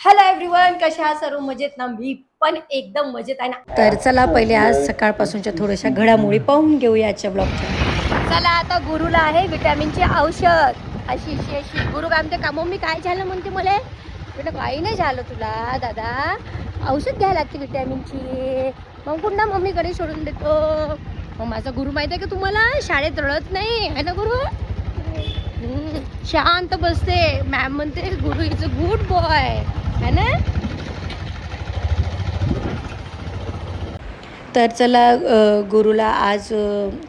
Hello everyone कशा आहात? सर्व मजेत ना? मी पण एकदम मजेत आहे ना? तर चला पहिले आज सकाळपासूनच्या थोड्याशा घडामोडी पाहून घेऊया आजच्या ब्लॉगच्या चला आता गुरुला आहे विटॅमिनचे औषध. अशी अशी अशी. गुरु काय म्हणते का? मम्मी काय झालं म्हणते मला? बेटा काही नाही झालं तुला दादा. औषध घ्यायला लागते विटॅमिनची मग पुन्हा मम्मीकडे सोडून देतो. मग माझा गुरु माहिती आहे का तुम्हाला? शाळेत रडत नाही आहे ना गुरु? शांत बसते. मॅम म्हणते गुरु इज अ गुड बॉय है ना? तर चला गुरुला आज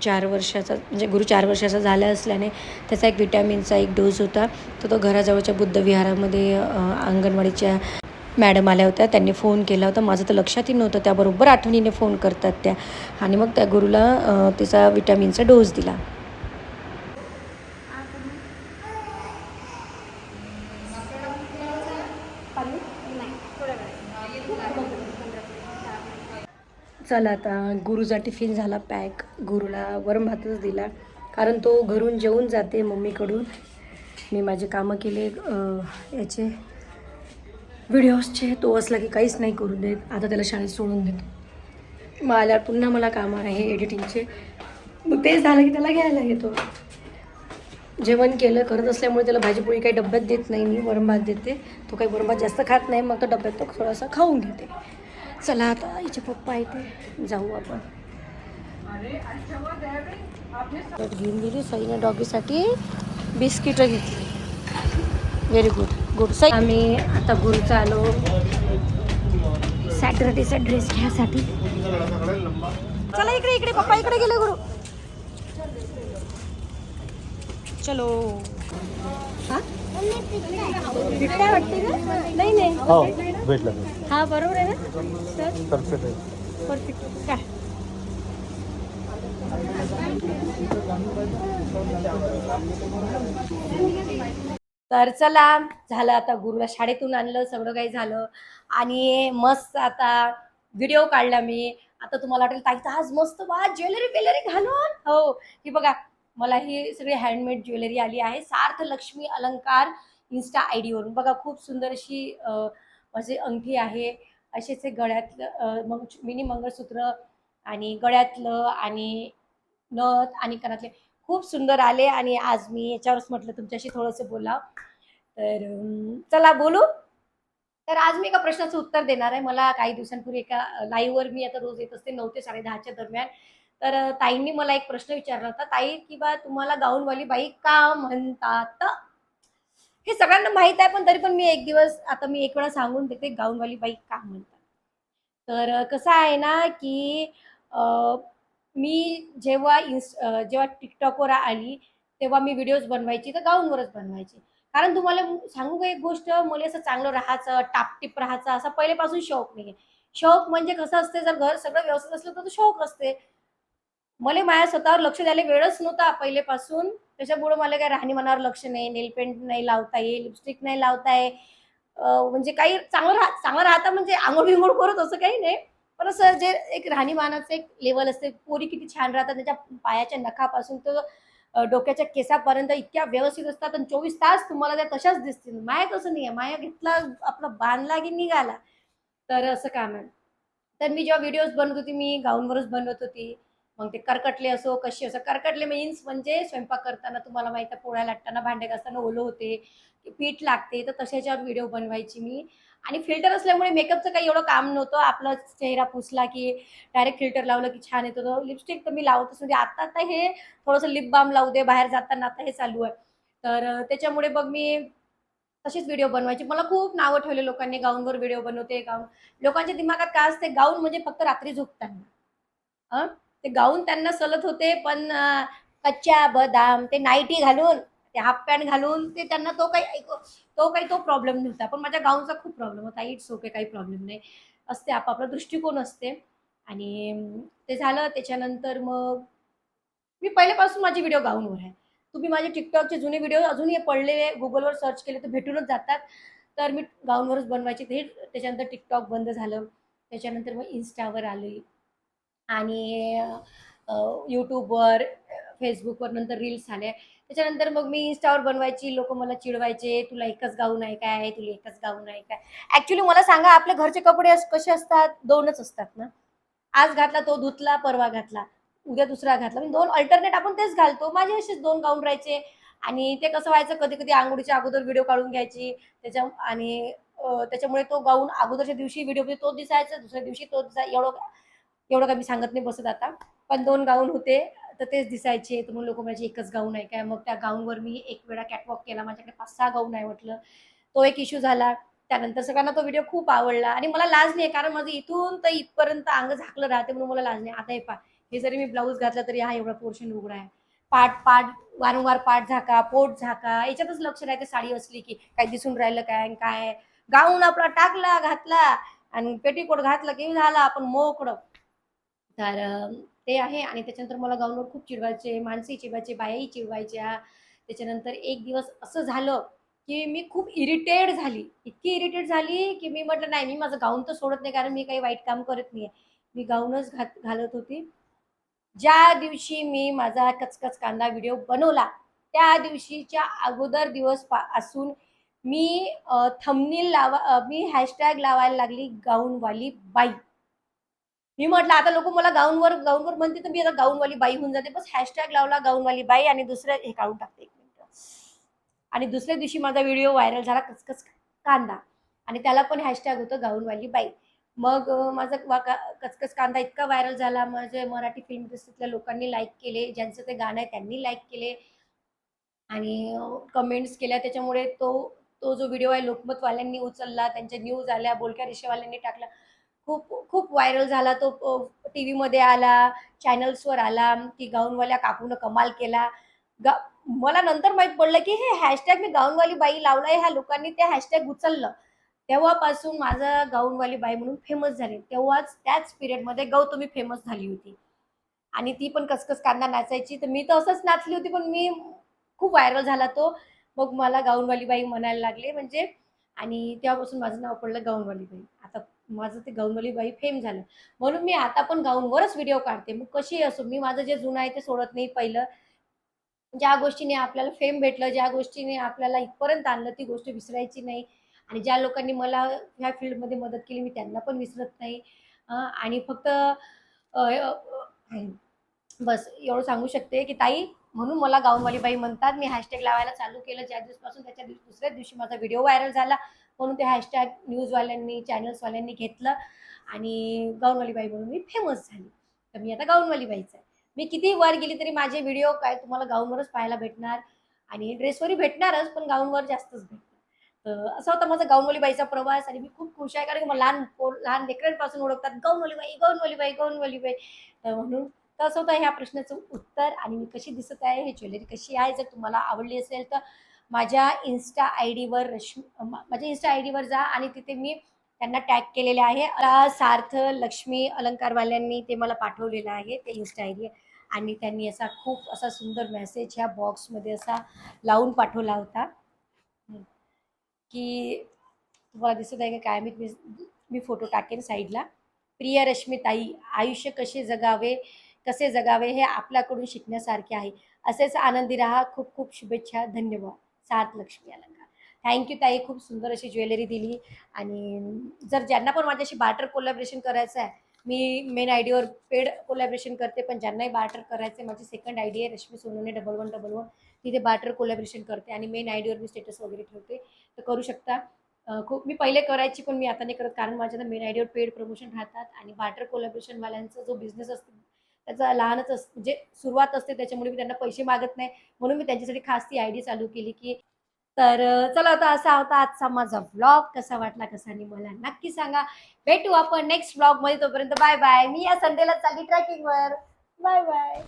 चार वर्षाचा म्हणजे गुरु चार वर्षाचा झाला असल्याने त्याचा एक विटॅमिनचा एक डोस होता. तो तो घराजवळच्या बुद्ध विहारामध्ये अंगणवाडीच्या मॅडम आल्या होत्या. त्यांनी फोन केला होता. माझं तर लक्षातही नव्हतं. त्याबरोबर आठवणीने फोन करतात त्या. आणि मग त्या गुरुला त्याचा विटॅमिनचा डोस दिला. चला आता गुरुचा टिफिन झाला पॅक. गुरुला वरम भातच दिला. कारण तो घरून जेवून जाते मम्मीकडून. मी माझे कामं केले याचे व्हिडिओजचे. तो असला की काहीच नाही करू देत. आता त्याला शाळेत सोडून देतो. मग आल्यावर पुन्हा मला कामं आहे एडिटिंगचे मग ते झालं की त्याला घ्यायला येतो. जेवण केलं करत असल्यामुळे त्याला भाजीपोळी काही डब्यात देत नाही. मी वरम भात देते. तो काही वरम भात जास्त खात नाही. मग तो डब्यात तो थोडासा खाऊन घेते. चला आता हिचे पप्पा येते जाऊ आपण. तर घेऊन गेली सईने डॉगीसाठी. बिस्किटं घेतली. व्हेरी गुड गुड सई आम्ही आता गुरुचा आलो. सॅटरडेचा ड्रेस घ्यायसाठी चला इकडे इकडे. पप्पा इकडे गेले गुरु. चलो. हा? पिट्ट्या वाटते का नाही नाही हो भेटलं हा बरोबर आहे ना? सर? परफेक्ट आहे. परफेक्ट काय? तर चला झालं आता गुरुला शाळेतून आणलं सगळं काही झालं. आणि मस्त आता व्हिडिओ काढला मी. आता तुम्हाला वाटेल ताई तर आज मस्त बा ज्वेलरी वेलरी घालून. हो ही बघा मला ही सगळी हँडमेड ज्वेलरी आली आहे. सार्थ लक्ष्मी अलंकार इन्स्टा आय डीवरून बघा खूप सुंदर अशी माझी अंगठी आहे. असेच गळ्यातलं मग मिनी मंगळसूत्र आणि गळ्यातलं आणि नथ आणि कानातले खूप सुंदर आले आणि आज मी याच्यावरच म्हटलं तुमच्याशी थोडंसं बोला तर चला बोलू. तर आज मी एका प्रश्नाचं उत्तर देणार आहे. मला काही दिवसांपूर्वी एका लाईव्हवर मी आता रोज येत असते नऊ ते साडे दहाच्या दरम्यान. तर ताईंनी मला एक प्रश्न विचारला होता ताई किंवा तुम्हाला गाऊनवाली बाई का म्हणतात? हे सगळ्यांना माहीत आहे पण तरी पण मी एक दिवस आता मी एक वेळा सांगून देते गाऊनवाली बाई का म्हणतात? तर कसं आहे ना की आ, मी जेव्हा इन्स जेव्हा टिकटॉकवर आली तेव्हा मी व्हिडिओज बनवायची तर गाऊनवरच बनवायची. कारण तुम्हाला सांगू का एक गोष्ट? मला असं चांगलं राहायचं टापटीप राहायचं असा पहिलेपासून शौक नाही शौक म्हणजे कसं असते जर घर सगळं व्यवस्थित असलं तर तो शौक असते. मला माझ्या स्वतःवर लक्ष द्यायला वेळच नव्हता पहिलेपासून. त्याच्यामुळे मला काही राहणीमानावर लक्ष नाही नेलपेंट नाही लावता येईल लिपस्टिक नाही लावता ये म्हणजे काही चांगलं राह चांगलं राहता म्हणजे आंघोळ बिंघोळ करत असं काही नाही. पण असं जे एक राहणीमानाचं एक लेवल असते पोरी किती छान राहतात त्याच्या पायाच्या नखापासून तर डोक्याच्या केसापर्यंत इतक्या व्यवस्थित असतात आणि चोवीस तास तुम्हाला त्या तशाच दिसतील. माया कसं नाही आहे माया घेतला आपला बांधला की निघाला. तर असं काम आहे. तर मी जेव्हा व्हिडिओज बनवत होती मी गाऊनवरच बनवत होती. मग ते करकटले असो कशी असो. करकटले मीन्स म्हणजे स्वयंपाक करताना तुम्हाला माहिती आहे पोळ्या लाटताना भांडे घासताना ओलं होते पीठ लागते तर तशाच्यावर व्हिडिओ बनवायची मी. आणि फिल्टर असल्यामुळे मेकअपचं काही एवढं काम नव्हतं. आपला चेहरा पुसला की डायरेक्ट फिल्टर लावलं की छान येतो. तो लिपस्टिक तर मी लावतच म्हणजे आता आता हे थोडंसं लिप बाम लावू दे बाहेर जाताना आता हे चालू आहे. तर त्याच्यामुळे मग मी तशीच व्हिडिओ बनवायची. मला खूप नावं ठेवले लोकांनी गाऊनवर व्हिडिओ बनवते गाऊन. लोकांच्या दिमागात काय असते गाऊन म्हणजे फक्त रात्री झोपताना. ते गाऊन त्यांना सलत होते पण कच्च्या बदाम ते नाईटी घालून ते हाफ पॅन्ट घालून ते त्यांना तो काही ऐक- तो काही तो प्रॉब्लेम नव्हता. पण माझ्या गाऊनचा खूप प्रॉब्लेम होता. इट्स ओके काही प्रॉब्लेम नाही. असते आपापला दृष्टिकोन असते. आणि ते झालं. त्याच्यानंतर मग मी पहिल्यापासून माझे व्हिडिओ गाऊनवर आहे. तुम्ही माझे टिकटॉकचे जुने व्हिडिओ अजूनही पडलेले गुगलवर सर्च केले तर भेटूनच जातात. तर मी गाऊनवरच बनवायचे. ते त्याच्यानंतर टिकटॉक बंद झालं. त्याच्यानंतर मग इन्स्टावर आले. आणि यूट्यूबवर फेसबुकवर नंतर रील्स आले त्याच्यानंतर मग मी इंस्टावर बनवायची लोक मला चिडवायचे तुला एकच गाऊन आहे काय? तुला एकच गाऊन आहे काय? ऍक्च्युली मला सांगा आपल्या घरचे कपडे कसे असतात? दोनच असतात ना? आज घातला तो धुतला परवा घातला उद्या दुसरा घातला. म्हणजे दोन अल्टरनेट आपण तेच घालतो. माझे असेच दोन गाऊन राहायचे. आणि ते कसं व्हायचं कधी कधी आंघोळीच्या अगोदर व्हिडिओ काढून घ्यायची. त्याच्या आणि त्याच्यामुळे तो गाऊन अगोदरच्या दिवशी व्हिडिओ तो दिसायचा दुसऱ्या दिवशी तो दिसायचा एवढं एवढं काय मी सांगत नाही बसत आता. पण दोन गाऊन होते तर तेच दिसायचे. तर मग लोक म्हणायचे एकच गाऊन आहे काय? मग त्या गाऊनवर मी एक वेळा कॅटवॉक केला. माझ्याकडे पाच सहा गाऊन आहे म्हटलं तो एक इश्यू झाला. त्यानंतर सगळ्यांना तो व्हिडिओ खूप आवडला. आणि मला लाज नाही कारण माझं इथून तर इथपर्यंत अंग झाकलं राहते म्हणून मला लाज नाही. आता हे पा हे जरी मी ब्लाऊज घातला तरी हा एवढा पोर्शन उघडा आहे. पाठ पाठ वारंवार पाठ झाका पोट झाका. याच्यातच लक्ष राहते साडी असली की काय दिसून राहिलं काय काय. गाऊन आपला टाकला घातला आणि पेटीकोट घातला की झाला. आपण मोकळं. तर ते आहे आणि त्याच्यानंतर मला गाऊनवर खूप चिडवायचे माणसंही चिडवायचे बायाही चिडवायच्या. त्याच्यानंतर एक दिवस असं झालं की मी खूप इरिटेड झाली. इतकी इरिटेट झाली की मी म्हटलं नाही मी माझं गाऊन तर सोडत नाही कारण मी काही वाईट काम करत नाही मी गाऊनच घात घालत होती. ज्या दिवशी मी माझा कचकच कांदा व्हिडिओ बनवला त्या दिवशीच्या अगोदर दिवस पा असून मी थमनील लावा मी हॅशटॅग लावायला लागली गाऊनवाली बाई. मी म्हटलं आता लोक मला गाऊनवर गाऊनवर म्हणते तर मी आता गाऊनवाली बाई होऊन जाते. बस हॅशटॅग लावला गाऊनवाली बाई आणि दुसरं हे काढून टाकते एक मिनिट. आणि दुसऱ्या दिवशी माझा व्हिडिओ व्हायरल झाला कचकच कांदा. आणि त्याला पण हॅशटॅग होतं गाऊनवाली बाई. मग माझा वा- कचकच कांदा इतका व्हायरल झाला. माझे मराठी फिल्म इंडस्ट्रीतल्या लोकांनी लाईक केले. ज्यांचं ते गाणं आहे त्यांनी लाईक केले. आणि कमेंट्स केल्या. त्याच्यामुळे तो तो जो व्हिडिओ आहे लोकमतवाल्यांनी उचलला. त्यांच्या न्यूज आल्या. बोलक्या रेषेवाल्यांनी टाकला खूप खूप व्हायरल झाला तो टी व्हीमध्ये आला चॅनल्सवर आला की गाऊनवाल्या काकूनं कमाल केला. गा मला नंतर माहीत पडलं की हे हॅशटॅग मी गाऊनवाली बाई लावलाय ह्या लोकांनी ते हॅशटॅग उचललं. तेव्हापासून माझं गाऊनवाली बाई म्हणून फेमस झाले. तेव्हाच त्याच पिरियडमध्ये गौ तुम्ही फेमस झाली होती. आणि ती पण कसकस कांदा नाचायची. तर मी तर असंच नाचली होती पण मी खूप व्हायरल झाला तो. मग मला गाऊनवाली बाई म्हणायला लागले. म्हणजे आणि तेव्हापासून माझं नाव पडलं गाऊनवाली बाई. आता माझं ते गाऊनवाली बाई फेम झालं. म्हणून मी आता पण गाऊनवरच व्हिडिओ काढते. मग कशी असो मी माझं जे जुनं आहे ते सोडत नाही पहिलं. ज्या गोष्टीने आपल्याला फेम भेटलं ज्या गोष्टीने आपल्याला इथपर्यंत आणलं ती गोष्ट विसरायची नाही. आणि ज्या लोकांनी मला ह्या फील्डमध्ये मदत केली मी त्यांना पण विसरत नाही. आणि फक्त बस एवढं सांगू शकते की ताई म्हणून मला गाऊनवाली बाई म्हणतात मी हॅशटॅग लावायला चालू केलं. ज्या दिवसापासून त्याच्या दिवस दुसऱ्या दिवशी माझा व्हिडिओ व्हायरल झाला. म्हणून ते हॅशटॅग न्यूजवाल्यांनी चॅनल्सवाल्यांनी घेतलं. आणि गाऊनवाली बाई म्हणून मी फेमस झाली. तर मी आता गाऊनवाली बाईच आहे. मी किती वर गेली तरी माझे व्हिडिओ काय तुम्हाला गाऊनवरच पाहायला भेटणार. आणि ड्रेसवरही भेटणारच पण गाऊनवर जास्तच भेटणार. तर असा होता माझा गाऊनवालीबाईचा प्रवास आणि मी खूप खुश आहे. कारण की मला लहान पोर लहान लेकरांपासून ओळखतात. गाऊनवालीबाई गाऊनवालीबाई गाऊनवालीबाई तर म्हणून तसं होतं ह्या प्रश्नाचं उत्तर. आणि मी कशी दिसत आहे हे ज्वेलरी कशी आहे जर तुम्हाला आवडली असेल तर माझ्या इन्स्टा आय डीवर रश्मी माझ्या इन्स्टा आय डीवर जा आणि तिथे मी त्यांना टॅग केलेले आहे. सार्थ लक्ष्मी अलंकारवाल्यांनी ते मला पाठवलेलं आहे ते इन्स्टा आय डी आणि त्यांनी असा खूप असा सुंदर मेसेज ह्या बॉक्समध्ये असा लावून पाठवला होता. की तुम्हाला दिसत आहे का काय? मी मी फोटो टाकेन साईडला प्रिय रश्मीताई आयुष्य कसे जगावे कसे जगावे हे आपल्याकडून शिकण्यासारखे आहे. असेच आनंदी राहा. खूप खूप शुभेच्छा. धन्यवाद. सात लक्ष्मी अलंकार थँक्यू ताई खूप सुंदर अशी ज्वेलरी दिली. आणि जर ज्यांना पण माझ्याशी बार्टर कोलॅबरेशन करायचं आहे मी मेन आय डीवर पेड कोलॅबरेशन करते पण ज्यांनाही बार्टर करायचं आहे माझी सेकंड आय डी आहे Rashmi Sonawane double one double one तिथे बार्टर कोलॅबरेशन करते आणि मेन आय डीवर मी स्टेटस वगैरे ठेवते. तर करू शकता. खूप मी पहिले करायची पण मी आता नाही करत कारण माझ्या मेन आयडीवर पेड प्रमोशन राहतात आणि बार्टर कोलॅबरेशनवाल्यांचा जो बिझनेस असतो त्याचा लहानच अस म्हणजे सुरुवात असते त्याच्यामुळे मी त्यांना पैसे मागत नाही. म्हणून मी त्यांच्यासाठी खास ती आयडी चालू केली की तर चला आता असा होता आजचा माझा व्लॉग कसा वाटला कसा नाही मला नक्की सांगा. भेटू आपण नेक्स्ट व्लॉगमध्ये तोपर्यंत बाय बाय मी या संडेला चालली ट्रॅकिंगवर बाय बाय